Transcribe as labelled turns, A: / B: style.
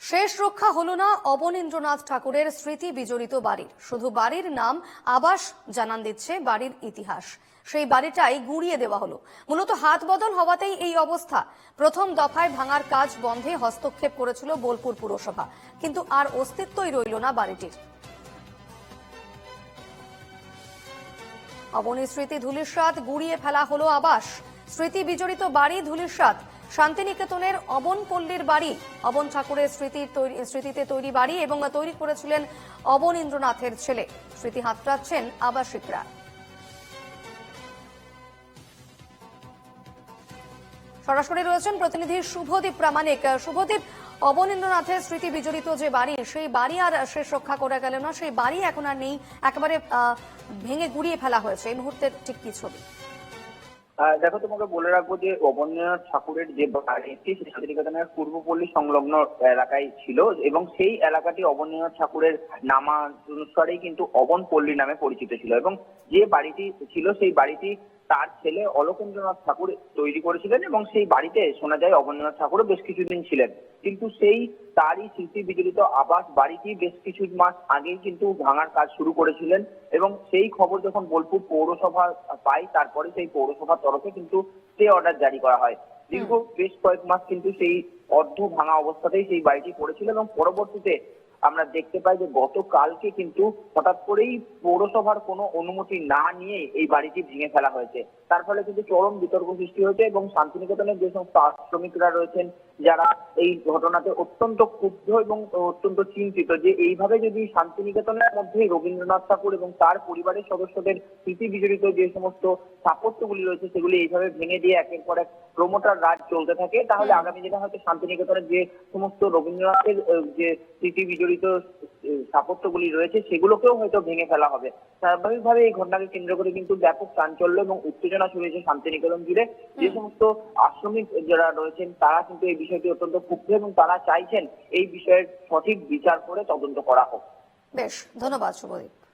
A: শেষ রক্ষা হলো না অবনীন্দ্রনাথ ঠাকুরের স্মৃতি বিজড়িত বাড়ির। শুধু বাড়ির নাম আবাস জানান দিচ্ছে বাড়ির ইতিহাস। সেই বাড়িটাই গুড়িয়ে দেওয়া হলো। মূলত হাত বদল হওয়াতেই এই অবস্থা। প্রথম দফায় ভাঙার কাজ বন্ধে হস্তক্ষেপ করেছিল বোলপুর পুরসভা। কিন্তু আর অস্তিত্বই রইল না বাড়িটির। অবনী স্মৃতি ধুলিস্বাদ গুড়িয়ে ফেলা হলো আবাস। স্মৃতি বিজড়িত বাড়ি ধুলিস্বাদ শান্তিনিকেতনের অবন পল্লীর বাড়ি। অবন ঠাকুরের স্মৃতির তৈরি, স্মৃতিতে তৈরি বাড়ি এবং তৈরি করেছিলেন অবনীন্দ্রনাথের ছেলে। স্মৃতি হাতড়াচ্ছেন আবাসিকরা। সরাসরি রয়েছেন প্রতিনিধি শুভদীপ প্রামাণিক। শুভদীপ অবনীন্দ্রনাথের স্মৃতি বিজড়িত যে বাড়ি, সেই বাড়ি আর শেষ রক্ষা করা গেল না। সেই বাড়ি এখন আর নেই। একেবারে ভেঙে গুড়িয়ে ফেলা হয়েছে। এই মুহূর্তে ঠিক কি ছবি?
B: দেখো, তোমাকে বলে রাখব যে অবনীন্দ্রনাথ ঠাকুরের যে বাড়িটি সেই শান্তিনিকেতনের পূর্বপল্লী সংলগ্ন এলাকায় ছিল এবং সেই এলাকাটি অবনীন্দ্রনাথ ঠাকুরের নামানুসারেই কিন্তু অবনপল্লী নামে পরিচিত ছিল এবং যে বাড়িটি ছিল, সেই বাড়িটি তার ছেলে অলোকেন্দ্রনাথ ঠাকুর তৈরি করেছিলেন এবং সেই বাড়িতে শোনা যায় অবনীন্দ্রনাথ ঠাকুরও বেশ কিছুদিন ছিলেন। কিন্তু সেই তারই স্মৃতি বিজড়িত আবাস বাড়িটি বেশ কিছু মাস আগেই কিন্তু ভাঙার কাজ শুরু করেছিলেন এবং সেই খবর যখন বোলপুর পৌরসভা পাই তারপরে সেই পৌরসভার তরফে কিন্তু স্টে অর্ডার জারি করা হয়। দীর্ঘ বেশ কয়েক মাস কিন্তু সেই অর্ধ ভাঙা অবস্থাতেই সেই বাড়িটি পড়েছিল এবং পরবর্তীতে আমরা দেখতে পাই যে গতকালকে কিন্তু হঠাৎ করেই পৌরসভার কোনো অনুমতি না নিয়ে এই বাড়িটি ভেঙে ফেলা হয়েছে। তার ফলে কিন্তু চরম বিতর্ক সৃষ্টি হয়েছে এবং শান্তিনিকেতনের যে সমস্ত শ্রমিকরা রয়েছেন যারা এই ঘটনাতে অত্যন্ত ক্ষুব্ধ এবং অত্যন্ত চিন্তিত যে এইভাবে যদি শান্তিনিকেতনের মধ্যে রবীন্দ্রনাথ ঠাকুর এবং তার পরিবারের সদস্যদের স্মৃতি বিজড়িত যে সমস্ত স্থাপত্যগুলি রয়েছে সেগুলি এইভাবে ভেঙে দিয়ে একের পর এক প্রমোটার রাজ চলতে থাকে তাহলে আগামী দিনে হয়তো শান্তিনিকেতনের যে সমস্ত রবীন্দ্রনাথের যে স্মৃতি বিজড়িত স্থাপত্যগুলি রয়েছে সেগুলোকেও হয়তো ভেঙে ফেলা হবে। স্বাভাবিকভাবে এই ঘটনাকে কেন্দ্র করে কিন্তু ব্যাপক চাঞ্চল্য এবং উত্তেজনা ছড়িয়েছে শান্তিনিকেতন জুড়ে। যে সমস্ত আশ্রমিক যারা রয়েছেন তারা কিন্তু এই বিষয়টি অত্যন্ত ক্ষুব্ধ এবং তারা চাইছেন এই বিষয়ের সঠিক বিচার করে তদন্ত করা হোক।
A: বেশ ধন্যবাদ শুভদীপ।